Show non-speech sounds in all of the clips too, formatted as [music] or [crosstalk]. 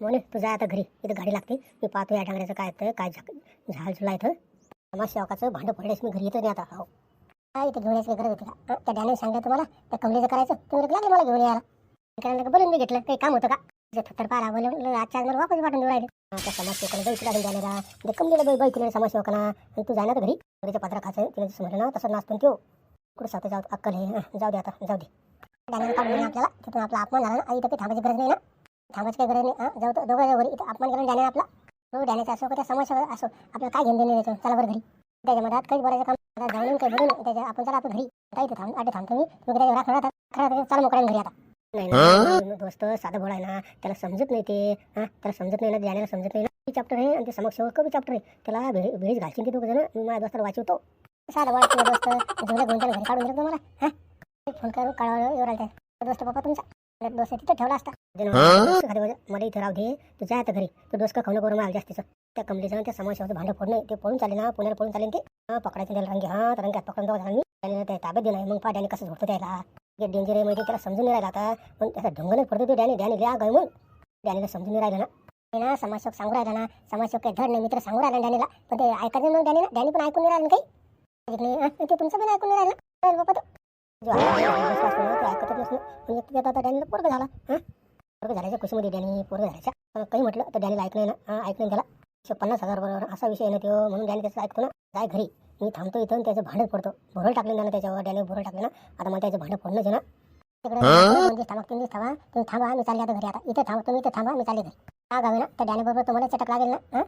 मोने तुझा आता घरी. इथं गाडी लागते. मी पाहतो या डांगऱ्याचं काय तर काय झाक झाल झुला इथं. मग शेवकाचं भांडं पडलेस मी घरी येतो नाही आता. हो काय इथे घेऊन यायची गरज होती का? त्या डॅने सांगितलं तुम्हाला त्या कमलेचं करायचं. तुम्ही लागले मला घेऊन यायला. कारण बोलून मी घेतलं. काही काम होतं का? थत्तर पारा बोलून आजच्या आज मला वापस वाटून देऊ राहिले. हा, त्या समाजसेवकाला बैठला घेऊन जाण्याला ते कमलेला बै बैठले समाजसेवकाला आणि तू जाणार घरी. घरीच्या पत्र खायचं तिला जसं म्हटलं ना तसं नाचतो त्यो. कुठं साथ जाऊ? अक्कल हे हं, जाऊ दे आता जाऊ दे. डॅने काढून दिलं आपल्याला. तिथून आपला अपमान झाला ना. आई इथं काही थांबायची गरज नाही ना. थांबायची काही गरज नाही. हं, जाऊ तर दोघं घरी. इथं अपमान केला डॅने आपला. तो डॅनेचा असो का त्या समाजसेवा असो. आपल्याला काय घेऊन देणे त्याचं? चला बरं घरी. त्याच्यामध्ये आत काही बोलायचं काम आता जाऊन काही बोलून त्याच्या आपण चला आपण घरी. आता इथे थांब आटे थांबतो मी. तुम्ही त्याच्या राखणार आता खरं चाल मोकळ्या घरी आता. नाही दोस्त साधं बोलाय ना. त्याला समजत नाही ते. हा? त्याला समजत नाही ना. ज्ञानाला समजत नाही ना. चॅप्टर आहे आणि ते समक्षेवर कमी चॅप्टर आहे. त्याला भेळी भेळीच घालशील ते दोघं जण. मी माझ्या दोस्ताला वाचवतो. साधं बोलायचं नाही दोस्त. घेऊन त्याला घरी काढून दिलं तुम्हाला हा? फोन करून काढावं त्या दोस्त बाबा तुमचा. दोस्त तिथं ठेवला असता. मला इथं राहू दे. तू जा आता घरी. तू डोसका खाऊ नको मला जास्तीचं. त्या कमलीचं त्या समाजाचं भांडं फोडणं ते पळून चालेल ना पुण्याला पळून चालेल ते. हा पकडायचं त्याला रंगी. हा तर रंग्यात पकडून जाऊ मी त्याने त्या ताब्यात देणार मग पाड्याने कसं झोडतो त्याला? जे डेंजर आहे माहिती त्याला समजून नाही राहिला आता. पण त्याचा ढंगणच पडतो तो डॅनी. डॅनी लिहा मग डॅनीला समजून नाही राहिलं ना. ना समाजसेवक सांगू राहिला ना. समाजसेवक काही धड नाही मित्र सांगू राहिला डॅनीला. पण ते ऐकायचं मग डॅनीला. डॅनी पण ऐकून नाही राहिलं काही. नाही, ते तुमचं पण ऐकून नाही राहिलं बाबा तो जो आहे, तो ऐकतच आता डॅनीला पोरग झाला. हा? पोरग झाल्याच्या खुशीमध्ये डॅनी पोरग झाल्याच्या काही म्हटलं तर डॅनीला ऐकलं नाही ना? ऐकलं नाही त्याला एकशे पन्नास हजार बरोबर असा विषय ना तो म्हणून डॅनी त्याचं ऐकतो ना. जाय घरी. मी थांबतो इथं त्याचं भांडं पडतो भोरळ टाकलं ना त्याच्यावर. डॅनी भोरळ टाकलं ना. आता मला त्याचं भांडं पडणंच आहे ना. तिकडे म्हणजे थांबा दिवस थांबा तुम्ही थांबा मी चालले आता घरी आता. इथे थांबा तुम्ही इथे थांबा मी चालले घरी. का गावी ना? त्या डॅनी बरोबर तुम्हाला चटक लागेल ना? हा?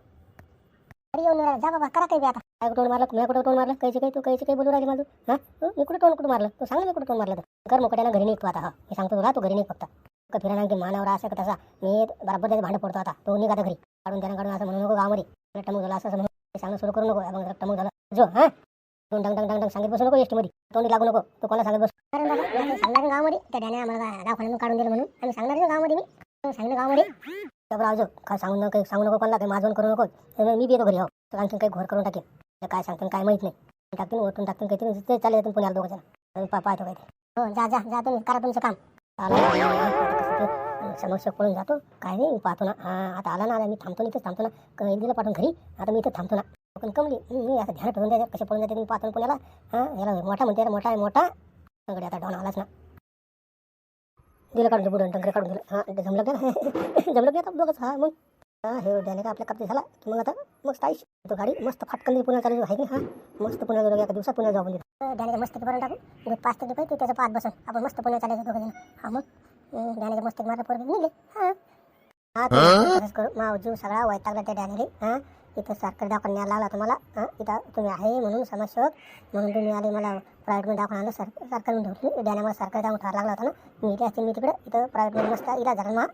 अरे येऊन राहिला. जा बाबा करा काही बी आता. काय कुठून मारलं मी कुठं टोन मारलं कैसे काही तू कैसे काही बोलू राहिली माझं? हा? मी कुठं टोन कुठं मारलं? तू सांग मी कुठं टोन मारलं तर. कर मोकट्यानं घरी निघतो आता हा. मी सांगतो तुला तू घरी निघ फक्त. का फिरायला की मानावर असं का तसा. मी बरोबर त्याचं भांडं पडतो आता. तो निघा घरी. काढून त्यानं काढून असं म्हणू नको गावामध्ये. रट्टमूक झाला असं म्हणून सांगणं सुरू करू नको. मग रट्टमूक झालं. जो हा? दोन डंग डंग डंग डंग सांगत बसू नको एसटी मध्ये. तोंडी लागू नको. तू कोणाला सांगत बसू? कारण सांगणार गावामध्ये. त्या डॅने आम्हाला दवाखान्यातून काढून दिलं म्हणून. आम्ही सांगणार गावामध्ये मी. सांगितलं गावामध्ये. त्याबरोबर काय सांगू नको सांगू नको कोणाला काही माझं करू नको मी बी येतो घरी हो. तर आणखी काही घोर करून टाकेन. काय सांगतो काय माहीत नाही. टाकतील ओटून टाकतील काही ते चालेल येतील पुण्याला दोघं जण. पाहतो काय ते हो जा जा जा तुम्ही करा तुमचं काम. आला समक्ष पळून जातो. काय नाही मी पाहतो ना. हा आता आला ना आला. मी थांबतो ना इथेच थांबतो ना. क- पाठवून घरी. आता मी इथे थांबतो ना. पण कमली मी आता ध्यान ठेवून द्यायचं कसे पळून जाते मी पाहतो ना पुण्याला. हा याला मोठा म्हणते याला मोठा आहे मोठा. सगळे आता डाऊन आलाच ना. दिलं काढून बुडून टंकर काढून दिलं. हां जमलं का [coughs] जमलं की बघच हा मग. हा हे द्यायला का आपल्या कब्जे झाला? की मग आता मस्त आईश तो गाडी. मस्त फाटकन पुण्याला चालू आहे की हा मस्त पुण्याला गेलो एका दिवसात पुण्याला जाऊन दिलं मस्त करून टाकू. म्हणजे पाच ते रुपये ते त्याचं पाच बसून. आपण मस्त पुण्याला चालायचं दोघं जण. हा मग. द्यायला मस्त मारा पोरगे. निघले. हा. हा करू. माव जीव सगळा वैतागला त्या डॅनेले हा. इथं सरकारी दवाखान्यात न्यायला लागला तुम्हाला. हां इथं तुम्ही आहे म्हणून समाजसेवक. म्हणून तुम्ही आले मला प्रायव्हेटमध्ये दाखवून आणलं सर सरकारी ठेवली डॅने सरकारी जाऊन ठरायला लागला होता ना. मी इथे असते मी तिकडे. इथं प्रायव्हेटमध्ये मस्त इला झाला ना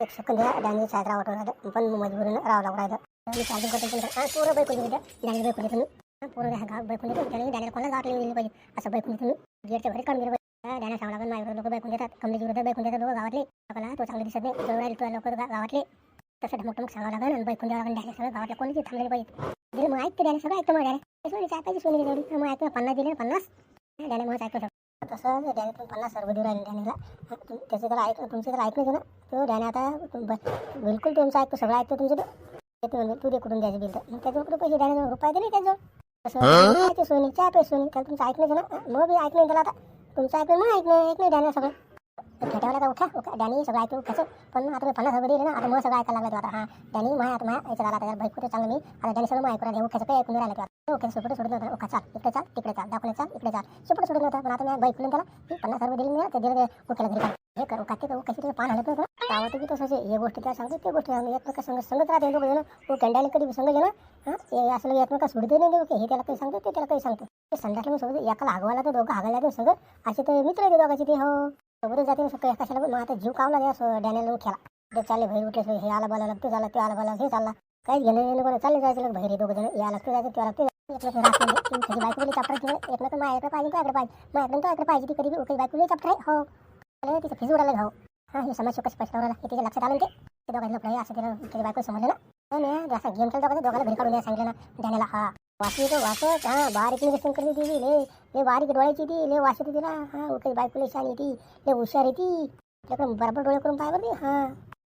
एक सेकंद द्या. डॅने सायद्रा वाटून राहिलं. पण मजबूरीनं राहावं लागू राहिलं. मी चार्जिंग करतो तुमचं. हां पोरं बैकून दिली डॅने बैकून तुम्ही. हां पोरं द्या गाव बैकून देतो त्याने डॅने कोणाला गावात लिहिली पाहिजे? असं बैकून तुम्ही. गेटच्या घरी काढून दिलं पाहिजे. डॅने सांगा लागून माझ्या लोक बैकून देतात कमलेच्या विरुद्ध बैकून देतात लोक गावातले. आपल्याला तो चांगले दिसत नाही. जवळ राहील तुला लोक गावातले. तसं मग सांगावं लागेल आणि बैकून द्यावं लागेल डॅने सगळं गावातल्या कोणीच थांबलेले पाहिजे दिलं मग ऐकते डॅने सगळं ऐकतं मग डॅने सोनी काय पाहिजे सोनी तेवढी मग ऐकलं पन्नास दिले पन्नास. डॅने मग ऐकलं सगळं. तसं डॅने तुम्ही पन्नास सर्व देऊ राहिले डॅनेला त्याचं तर ऐक तुमचं तर ऐकलं ना तो डॅने आता बिलकुल तुमचं ऐकतो सगळं ऐकतो तुमचं तो येतो म्हणजे तू दे कुठून द्यायचं बिल. तर मग त्याच्यावर कुठे पैसे? डॅने रुपये दिले त्याच्यावर सोनी चहा पे सोनी. त्याला तुमचं ऐकलं ना मग बी ऐकलं त्याला आता. तुमचं ऐकलं मग ऐकलं. ऐकलं डॅने सगळं. फेटावाला आता उठा उठा डॅनी सगळं ऐकून कसं पण आता मी पन्नास रुपये दिले ना आता मग सगळं ऐकायला लागलं आता हा. डॅनी माय आता माझ्या याचं झाला आता भरपूर चांगलं मी. आता डॅनी सगळं ऐकून राहिले उखाचं काही ऐकून राहिलं तो ओके सुपट सोडून होता उखा चाल इकडे चाल तिकडे चाल दाखवले चाल इकडे चाल. सुपट सोडून होता पण आता मी बाईक त्याला मी पन्नास हजार दिली ना ते दिले उठायला घरी हे कर उखा ते करू कशी ते पान हलत नव्हतं. गावात की तसंच हे गोष्टी त्या सांगतो ते गोष्टी सांगतो एकमेका संग संगत राहते लोक जण. तो कंडायला कधी संग गेला हां. हे असं एकमेका सोडते नाही ओके हे त्याला काही सांगतो ते त्याला काही सांगतो. ते संध्याकाळी सोबत एकाला हागवायला तर दोघं हागायला ते संग. असे ते मित्र आहे ते दोघांचे ते हो. सोबतच जाते सगळं कशाला मग आता जीव कावला द्या डॅनेला खेळा ते चालले भैर उठले हे आला बोला लागते झाला ते आला बोला हे चालला. काही घेणं येणं कोणा चालले जायचं लोक दोघं जण या लागतो जायचं त्या लागते एकमेक नाही बायको बोली तिकडे. एकमेक माझ्याकडे पाहिजे त्याकडे पाहिजे. माझ्याकडे तो पाहिजे ती कधी काही बायको हो. त्याला फिज उडाला घाव हो. हां. हे समस्या कशी तिच्या लक्षात आलं ते? ते दोघांना असं तिला त्याची बायको समजलं ना? नाही गेम खेळता दोघांना घरी काढून सांगितलं ना डॅनेला हा. वाशी तो वाचत हा बारीक निरीक्षण करते ती ले ले बारीक डोळ्याची ती ले वाशी तिला हा उकळी बायको शानी ती ले हुशार आहे ती आपल्याकडे बरोबर डोळे करून पाय बरं हा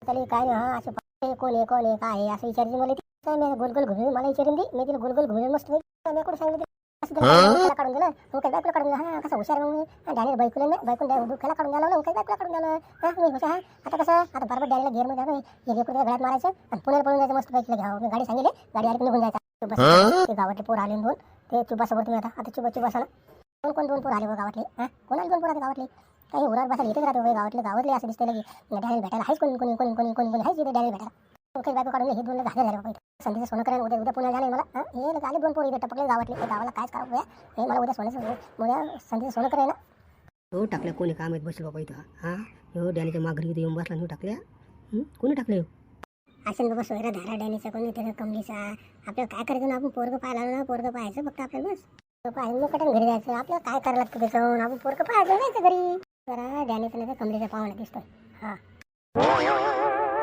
त्याला काय नाही हा असे कोण आहे कोण आहे काय आहे असं विचारायची मला ती. काय मी गोल गोल घुमून मला विचारून दे. मी तिला गोल गोल घुमून मस्त मी कुठं सांगितलं ते. असं काढून दिलं. मग काही बायकोला काढून दिलं? हा कसा हुशार मग मी? डॅनी बायकोला नाही बायकोला डॅ- डोक्याला काढून मग काही बायकोला काढून द्यायला हा मी हुशार हा आता कसं आता बरोबर डॅनीला गेअरमध्ये एक एक गळ्यात मारायचं आणि पुण्याला पळून जायचं मस्त पैकी. घ्यावं मी गाडी सांगितली गाडी आली निघून जायचा. ते बस ते गावातले पोर आले दोन ते चुबासोबत तुम्ही आता आता चुबा चुबासाला कोण कोण दोन पोर आले बघ गावातले? हा? कोणाला दोन पोर आले गावातले? काही उरावर बसायला येतच राहते गावातले. गावातले असं दिसते लगे. डॅनियल भेटायला आहेच कोणी कोणी कोणी कोणी कोणी कोणी आहेच इथे डॅनियल भेटायला. काही बायको काढून हे दोन हजार झाले बाबा संधीचं सोनं करेन उद्या उद्या पुण्याला जाणे मला. हा, हे आले दोन पोरी इथे टपकले गावातले. गावाला कायच करावं. हे मला उद्या सोन्याचं उद्या संधीचं सोनं करेन ना. हो टाकल्या. कोणी काम आहेत बसलो बाबा इथं. हा? हो डॅनीच्या माघारी इथे येऊन बसला नाही टाकल्या. हं? कोणी टाकले हो? असेल बाबा सोयरा धारा डॅनीचा कोणी त्याचा कमलीचा. आपल्याला काय करायचं ना आपण पोरगं पाहायला ना पोरगं पाहायचं फक्त आपल्याला बस. पाहिजे मग कटन घरी जायचं. आपल्याला काय करायला लागतं त्याच्याहून आपण पोरगं पाहायचं जायचं घरी. जरा डॅनीचा नाही तर कमलीचा पाहुणा दिसतोय. हा.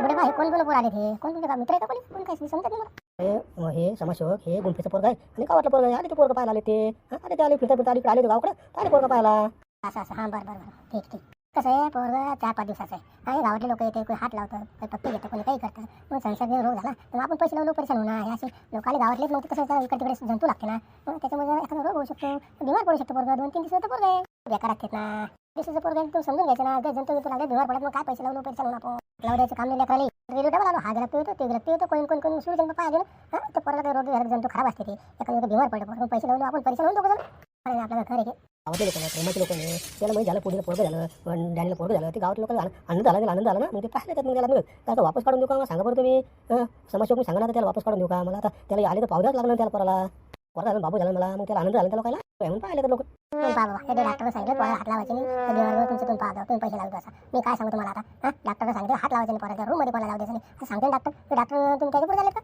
बडे बा हे कोण कोण पोर आले ते कोण तुमचे का मित्र आहे का कोणी? कोण काही समजत नाही मला. हे अं, हे समाजसेवक हे गुंफेचं पोरग आहे. आणि गावातलं पोरग आहे. आले ते पोरग पाहायला आले ते. हा आले ते आले फिरता फिरता आले आले गावाकडे आले पोरग पाहायला. असं असं. हां बरं बरं बरं. ठीक ठीक. कसं आहे पोरग चार पाच दिवसाचं आहे. आणि गावातले लोक येते कोणी हात लावतं काही पत्ते घेतं कोणी काही करतं. मग संसर्ग रोग झाला तर आपण पैसे लावून परेशान होणार हे असे लोकांनी गावातलेच मग कसं इकडे तिकडे जंतू लागते ना. मग त्याच्यामुळे एखादा रोग होऊ शकतो बिमार पडू शकतो पोरग. दोन तीन दिवसाचा पोरगं आहे. बेकार असतात ना. दिवसाचं पोरगं तू समजून घ्यायचं ना. काही जंतू लागले बिमार पडत मग काय पैसे लावून परेशान होणार आपण? लावण्याचं काम नाही करायला रेल्वे डबल आलो हा गेला पिवतो ते गेला पिवतो कोण कोण कोण सुरू जंतू पाहिजे ना. तर पोराला रोग जंतू खराब असते ते. एखादं बिमार पडतो पोरगं पैसे लावून आपण परेशान होऊन दोघं जण आपल्याला घर आहे गावातले लोक प्रेमाचे लोक नाही त्याला माहिती झालं पुढे पोरगं झालं पण डॅनीला पोरग झालं ते गावातल्या लोकांना आनंद झाला त्याला आनंद झाला ना मग ते पाहिलं त्यात मग त्याला मग आता वापस काढून देऊ का सांगा बरं तुम्ही. हं, समाजसेवक मी सांगा ना त्याला वापस काढून देऊ का? मला आता त्याला आले तर पावद्याच लागलं त्याला पोराला. पोरा झालं बाबू झाला मला मग त्याला आनंद झाला त्या लोकांना म्हणून पाहिलं तर लोक. तुम्ही सांगितलं पोराला हात लावायचे नाही तुमचं तुम्ही पाहा तुम्ही पैसे लावतो असा मी काय सांगतो तुम्हाला आता? हा? सांगितलं हात लावायचे नाही पोराच्या रूममध्ये कोणाला लावू द्यायचं नाही. सांगते डॉक्टर डॉक्टर तुम्ही त्याच्या पुढे झाले का?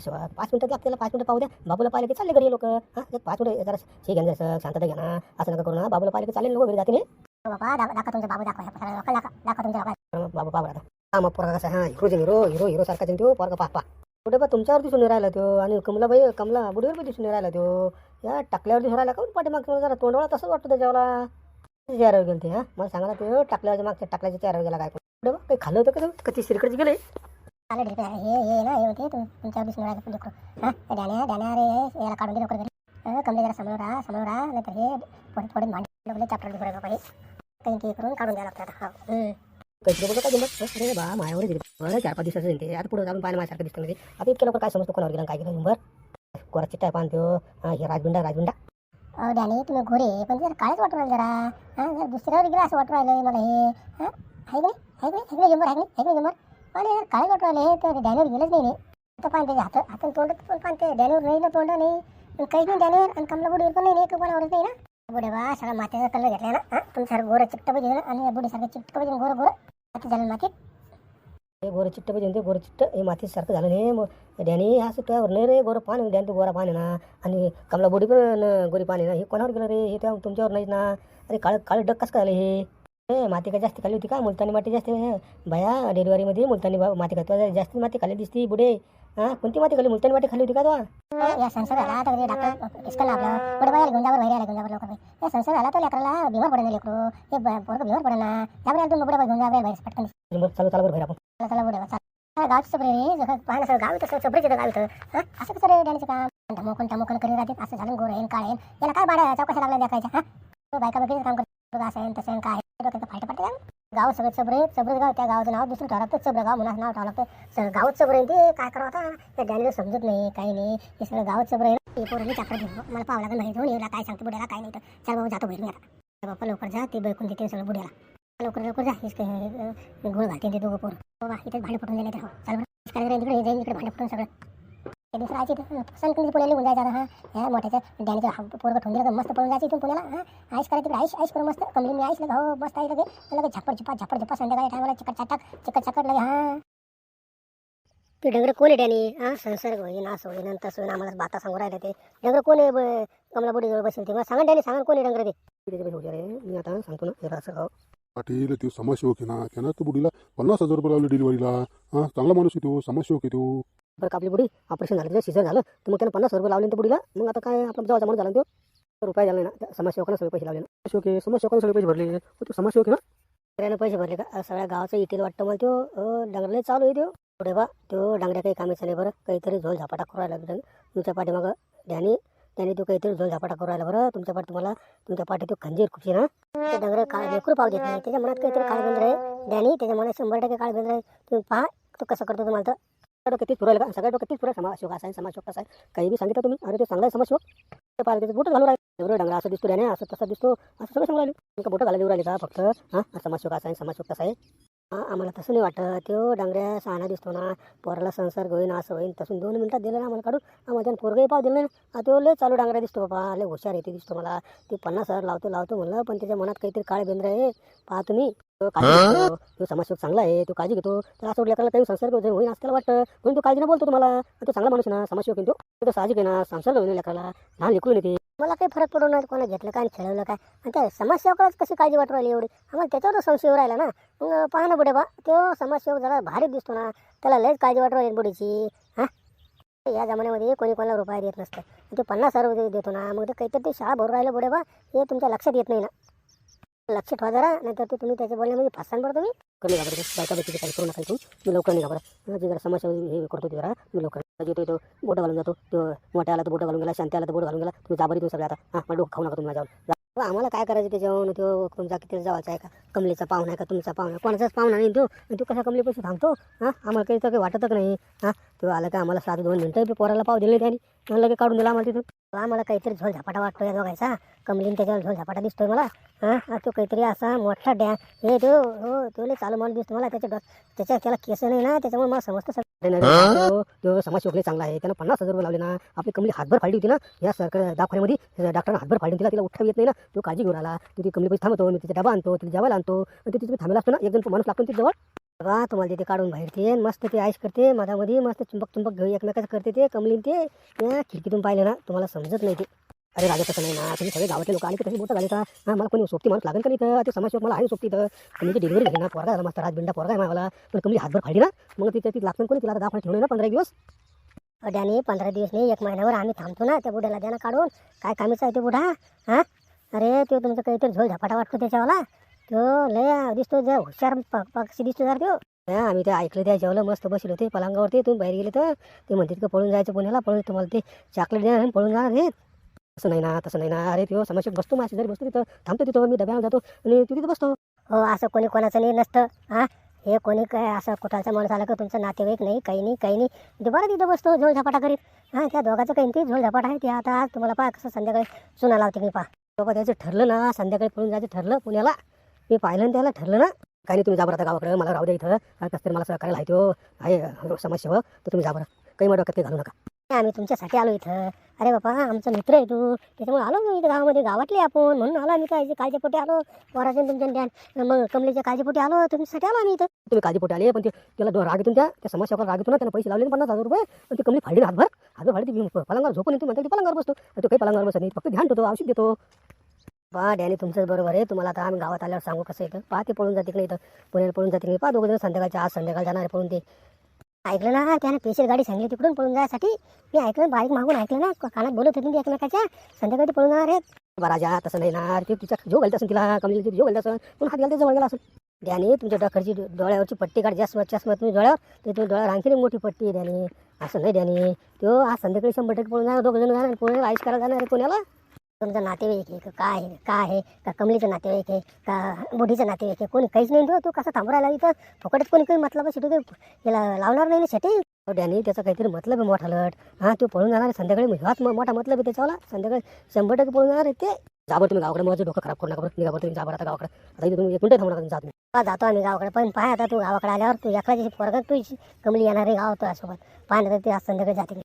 समाजसेवक पाच मिनिटं लागते त्याला पाच मिनिटं पाहू द्या. बाबूला पाहिले की चालले घरी लोक. हां पाच मिनिटं जरा शे घ्या जसं शांतता घ्या ना. असं नका करू ना. बाबूला पाहिले की चालेल लोक घरी जाते नाही हो बाबा दाखवा तुमचा बाबू दाखवा दाखवा बाबा मग बाबा आता. हा मग पोरगा कसा? हां हिरो हिरो हिरो हिरो सारखा तो. पोरगा पा पा कुठे बा तुमच्यावर दिसून राहिला तो. आणि कमला बाई कमला बुडीवर पण दिसून राहिला तो. या टाकल्यावर दिसून राहिला काऊन पाठीमागच्या जरा तोंडवळा तसंच वाटतं त्याच्यावाला. चेहऱ्यावर गेलं ते हां. मला सांगा ना ते टाकल्याच्या मागच्या टाकल्याच्या चेहऱ्यावर गेला काय? कुठे बा काही खाल्लं होतं का? ते? का ती श्रीकडे गेले हे हे ना हे होते. लेकरू. हा? अरे याला काढून दे लवकर घरी कमले जरा समोर राहा समोर राहा. नाहीतर हे थोडे थोडे भांडे लोक चॅप्टर दिसून राहिलं बाबा काही काही करून काढून द्यावं लागतं आता. हा बघा काय बा मायावर बरं चार पाच दिवसाचं ते आता पुढे जाऊन पाहिलं माझ्यासारखं दिसतं म्हणजे. आता इतक्या लवकर काय समजतो कोणावर गेलं काय गेलं? बरं. कोरा चिट्टा पाहतो हां राजबिंडा अहो डॅनी तुम्ही गोरे पण जरा काळच वाटून राहिलं जरा. हा जरा दुसऱ्यावर गेलं असं वाटून राहिलं मला हे. हा? आहे की नाही? आहे की नाही? जमर आहे की नाही? जमर आणि यार काळच वाटून राहिले तर गेलंच नाही आता पाहते त्याच्या हात हातून तोंड पण पाहते डॅनवर डॅनीवर नाही ना तोंड नाही काहीच नाही डॅनवर आणि कमला पण नाही एक आवडत नाही ना. बुडे बा सगळा मातीचा कलर घेतला ना? हा? तुमच्यासारखं गोरं चिकट पाहिजे ना आणि बुडीसारखं चिकट पाहिजे गोरं गोरं. माती झालं मातीत हे गोरं चिट्ट पाहिजे ते गोरं चिट्ट. हे मातीसारखं झालं नाही डॅनी हा सुट्ट्यावर नाही रे गोरं पान डॅन तू गोरा पाणी ना. आणि कमला बोडी पण गोरी पाणी ना. हे कोणावर गेलं रे? हे त्या तुमच्यावर नाही ना. अरे काळ काळे डग काय झालं हे? हे माती काय जास्त खाली होती का? मुलतानी माती जास्त. बाया डिलिव्हरीमध्ये मुलतानी माती खातो जास्त माती खाली दिसती बुडे. हां कोणती माती खाली मुलतानी माती खाली होती का तो या संसार झाला तर कधी डॉक्टर इसकन आपलं. पुढे बाहेर गुंजावर बाहेर आला गुंजावर लवकर या संसार झाला तर लेकराला. बिमार पडेल लेकरू. हे पोरं बिमार पडेल ना. त्यामुळे तुम्ही पुढे गुंजावर बाहेर पटकन. बरं चालू चालू बरं बाहेर आपण. चला चला पुढे चला. गावचं सगळे रे जसं पाहणं सगळं गाव तसं तिथं गाव असं कसं रे डॅनचं काम? धमोकन टमोकन करीत राहते? असं झालं गोर येईन काळ येईन. याला काय बाडा चौकशा लागल्या दाखायच्या हा? बायका बघितलं काम करतो असं आहे तसं काय आहे, डोक्याचं फायटं पडतं गाव सगळं चबरे चबरे गाव. त्या गावाचं नाव दुसरं ठेवावं लागतं चबरं गाव मुलाचं नाव ठेवावं लागतं. सगळं गावच चबरे ते. काय करावं आता? त्या डॅनीला समजत नाही काही नाही. हे सगळं गावच चबरे आहे ते मी चाकर घेऊन मला पाहावं लागेल नाही जाऊन येऊला काय सांगतो बुड्याला काय नाही तर. चल बाबा जातो बहिर मी आता. चल बाप्पा लवकर जा. ते बैकून देते सगळं बुड्याला लवकर लवकर जा. हेच काय, हे, घालते ते दोघं पोरं. हो बाबा इथे भांडे फुटून गेले तर हो. चल बरं. काय करायचं इकडे जाईन इकडे भांडे फुटून सगळं. ते दुसरं आयची संत पुण्याला निघून जायचं हा. ह्या मोठ्याच्या डॅनीचं हा पोरगं ठेवून दिलं मस्त पळून जायचं इथून पुण्याला हा. आईश करायचं तिकडे आईश आईश करू मस्त. कमली मी आईश लगे हो मस्त आई लगे. लगे झपट झपा झपट झपा संध्याकाळी टायमाला चिकट चाटक चिकट चाकट लगे हा. ते डंगर कोण आहे डॅनी? हा संसर्ग होईन असं होईन तसं होईन आम्हाला बाता सांगू राहिले ते. डंगर कोण आहे कमला बुडी जवळ बसेल ते? मला सांगा डॅनी सांगा कोण आहे डंगर ते? मी आता सांगतो ना जरा असं हो पाटील तो समाजसेवक आहे ना त्यानं तो बुडीला पन्नास हजार रुपये लावले डिलिव्हरीला हा चांगला माणूस आहे तो समाजसेवक आहे तो. बरं कापली बुडी ऑपरेशन झालं सीझर झालं तर मग त्यानं पन्नास रुपये लावले त्या बुडीला मग आता काय आपला जवळचा माणूस झाला तो रुपये झाला ना त्या समाजसेवकाला सगळे पैसे लावले ना. समाजसेवक आहे समाजसेवकाला सगळे पैसे भरले. तू तो समाजसेवक ना? सगळ्यांना पैसे भरले का? सगळ्या गावाचं इटेल वाटतं मला तो. डंगरले चालू आहे तो. पुढे बा तो डांगऱ्या काही कामे नाही बरं. काहीतरी झोल झापाटा करू राहिला तुमच्या पाठीमागं ध्यानी. त्याने तो काहीतरी झोल झापाटा करू राहिला बरं. तुमच्या पाठी तुम्हाला तुमच्या पाठी तो खंजीर खुपशी ना. ते डंगर काळ लेकरू पाव देत नाही. त्याच्या मनात काहीतरी काळ बंद आहे डॅनी त्याच्या मनात शंभर टक्के काळ बंद आहे तुम्ही पहा तो कसं करतो तुम्हाला तर. डोक्यात तीच पुरायला का सगळ्या डोक्यात तीच पुरा. समाजशोक असा आहे समाजशोक कसा आहे काही बी सांगितलं तुम्ही अरे ते चांगला आहे समाजशोक ते पाहिलं त्याचं बोटं घालून राहिले. एवढं डांगरा असं दिसतो त्याने असं तसं दिसतो असं सगळं सांगू राहिले. तुमचं बोटं घालायला देऊ राहिले का फक्त? हां? समाजशोक असा आहे समाजशोक कसा आहे हां आम्हाला तसं नाही वाटत. तो डांगऱ्या सहाना दिसतो ना पोराला संसर्ग होईन असं होईन तसून दोन मिनिटात दिलं ना आम्हाला काढून. आम्हाला त्यानं पोरगंही पाव दिलं ना तो लय चालू डांगऱ्या दिसतो बाबा लय हुशार येते दिसतो मला. ते पन्नास हजार लावतो लावतो म्हणलं पण त्याच्या मनात काहीतरी काळे बेंद्र आहे. पहा तुम्ही तो काळजी तो समाजसेवक चांगला आहे तो काळजी घेतो. त्याला असं लेकराला काही संसर्ग होईल होईन असं त्याला वाटतं. म्हणून तो काळजीने बोलतो तुम्हाला. तो चांगला माणूस आहे ना समाजसेवक तो. तो साहजिक आहे ना संसर्ग होईल लेकराला. लहान लेकरून येते. मला काही फरक पडू नाही कोणा घेतलं काय खेळवलं काय. आणि त्या समाजसेवकालाच कशी काळजी वाटू राहिली एवढी? आम्हाला त्याच्यावर संशय राहिला ना. मग पहा ना बुडे बा तो समाजसेवक जरा भारी दिसतो ना. त्याला लयच काळजी वाटू राहिली बुडीची. हां? या जमान्यामध्ये कोणी कोणाला रुपया देत नसतं. ते पन्नास हजार रुपये देतो ना. मग ते काहीतरी ते शाळा भरून राहिलं बुडे बा हे तुमच्या लक्षात येत नाही ना. लक्ष ठेवा जरा नाहीतर ते तुम्ही त्याच्या बोलण्यामध्ये फसान बरं तुम्ही. कमी घाबरतो बायका व्यक्तीचे काही करू नका इथून. मी लवकर नाही घाबरत. जे जरा समस्या हे करतो ते जरा. मी लवकर. येतो तो बोटं घालून जातो. तो मोठ्या आला तर बोटं घालून गेला शांती आला तर बोट घालून गेला. तुम्ही जाबरी तुम्ही सगळं आता. हां मला डोकं खाऊ नका तुम्ही माझ्यावर. आम्हाला काय करायचं त्याच्यावर तो तुमचा किती जावाचा आहे का? कमलेचा पाहुणा आहे का? तुमचा पाहुणा. कोणाचाच पाहुणा नाही तो. आणि तू कसा पैसे थांबतो? हां आम्हाला काही तर काही वाटतच नाही. हां तो आला का? आम्हाला सात दोन मिनटं पोराला पाव दिले त्यांनी. मला लगेच काढून दिला आम्हाला तिथून. बा मला काहीतरी झोल झपाटा वाटतो या दोघायचा कमलीन त्याच्यावर झोल झपाटा दिसतोय मला. हां तो काहीतरी असा मोठा डॅ हे तो हो तो लय चालू माणूस दिसतो मला त्याच्या डो- त्याच्या त्याला केस नाही ना त्याच्यामुळे मला समजतं सगळं. तो- समाज शोकले चांगला आहे. त्यानं पन्नास हजार रुपये लावले ना. आपली कमली हातभर फाडली होती ना. या सरकारी दवाखान्यामध्ये डॉक्टरनं हातभर फाडली तिला तिला उठता येत नाही ना. तो काळजी घेऊन आला. तू ती कमली पैसे थांबतो मी तिचा डबा आणतो तिला जेवायला आणतो. आणि ते तिथे थांबला असतो ना. एक जण माणूस लागतो तिच्या जवळ बघा तुम्हाला तिथे काढून बाहेर ते. मस्त ते आईश करते मधामध्ये मस्त चुंबक चुंबक घेऊ एकमेकाचं करते ते कमलीन ते. खिडकीतून पाहिले ना तुम्हाला समजत नाही ते. अरे राजा कसं नाही ना तुम्ही सगळे गावातले लोक आले की तशी बोटं का हां मला कोणी सोबती माणूस लागेल का नाही तर ते समाजसेवक मला आहे सोबती तर कमीची डिलिव्हरी झाली ना पोरगा झाला मस्त राजबिंडा पोरगा आहे मला पण कमी हातभर फाडली ना मग तिथे ती लागतं कोणी तिला? आता ठेवलं ना पंधरा दिवस. अड्याने पंधरा दिवस नाही एक महिन्यावर आम्ही थांबतो ना त्या बुड्याला द्या ना काढून. काय कामीचं आहे ते बुढा हां? अरे तो तुमचं काहीतरी झोल झपाटा वाटतो त्याच्यावाला. तो लय दिसतो जर हुशार पक्षी दिसतो जर तो हा, आम्ही ते ऐकलं त्या जेवलं मस्त बसले होते पलंगावरती तुम्ही बाहेर गेले तर. ते म्हणते का पळून जायचं पुण्याला पळून तुम्हाला ते चॉकलेट द्या आणि पळून जाणार हे तसं नाही ना तसं नाही ना अरे तो समस्या बसतो माझ्या जरी बसतो तिथं थांबतो तिथं मी डब्याला जातो आणि तू तिथं बसतो. हो असं कोणी कोणाचं नाही नसतं हां. हे कोणी काय असं कुठाचा माणूस आला का तुमचं नातेवाईक नाही काही नाही काही नाही. ते बरं तिथं बसतो झोल झपाटा करीत. हां त्या दोघाचं काही नाही झोल झपाटा आहे ते आता आज तुम्हाला पहा कसं संध्याकाळी चुना लावते मी पहा. बाबा त्याचं ठरलं ना संध्याकाळी पळून जायचं ठरलं पुण्याला. मी पाहिलं ना त्याला ठरलं ना? काही नाही तुम्ही जा बरं आता गावाकडे मला राहू द्या इथं. काय कसं मला सहकार्य आहे तो. आहे समस्या हो तर तुम्ही जा बरं. काही मग डोक्यात काही घालू नका. आम्ही तुमच्यासाठी आलो इथं? अरे बाबा आमचा मित्र आहे तू. त्याच्यामुळे आलो मी इथं गावामध्ये गावातले आपण. म्हणून आलो आम्ही काय काळजीपोटी आलो. वराचे तुमच्या ध्यान मग कमलेच्या काळजीपोटी आलो. तुमच्यासाठी आलो आम्ही इथं. तुम्ही काळजीपोटी आले पण ते त्याला दो- राग त्या. त्या समस्या राग येतो ना त्याला पैसे लावले पन्नास हजार रुपये. पण ती कमी फाडली हातभर. हातभर फाडली ती पलंगावर झोपून येते म्हणते ती पलंगावर बसतो. तो काही पलंगावर बसत नाही. फक्त ध्यान ठेवतो औषध देतो. बा डॅनी तुमचंच बरोबर आहे. तुम्हाला आता आम्ही गावात आल्यावर सांगू कसं येतं पहा ते पळून जाते की नाही इथं. पुण्याला पळून जाते की नाही पहा दोघं जण संध्याकाळच्या आज संध्याकाळ जाणार आहे पळून ते. ऐकलं ना? त्यानं स्पेशल गाडी सांगली तिकडून पळून जायसाठी मी ऐकलं बारीक मागून ऐकलं ना. कानात बोलत होती एकमेकाच्या. संध्याकाळी ते पळून जाणार आहेत बरा राजा तसं नाही ना. ते तिचा जो घालत असेल तिला कमी जो घालत असेल पण हात घालते जवळ गेला असेल. डॅनी तुमच्या डोक्याची डोळ्यावरची पट्टी काढ. जास्त चष्मा तुम्ही डोळ्यावर ते तुम्ही डोळ्यावर आणखी मोठी पट्टी आहे डॅनी असं नाही डॅनी तो आज संध्याकाळी शंभर टक्के पळून जाणार. दोघं जण जाणार पुणे आयुष करायला जाणार आहे पुण्याला. तुमचा नातेवाईक आहे का? काय आहे? काय आहे? का कमलीचं नातेवाईक आहे? का बुढीचं नातेवाईक आहे? कोणी काहीच नाही तो तू कसं थांबू राहिला इथं? फुकटच कोणी काही मतलब शेटी याला लावणार नाही ना शेटी? तो डॅनी त्याचा काहीतरी मतलब आहे मोठा लट. हां तू पळून जाणार संध्याकाळी. ह्याच हाच मोठा मतलब आहे त्याच्यावाला. संध्याकाळी शंभर टक्के पळून जाणार आहे ते. जाबर तुम्ही गावाकडे. माझं डोकं खराब करू नका मी निघा तुम्ही जाबर आता गावाकडे. आता इथे तुम्ही एक थांबणार जात नाही. तुम्ही जातो आम्ही गावाकडे. पण पाय आता तू गावाकडे आल्यावर तू एखाद्याची पोरगा तू कमली येणार आहे गावात सोबत पाहण्यात ते आज संध्याकाळी जाते.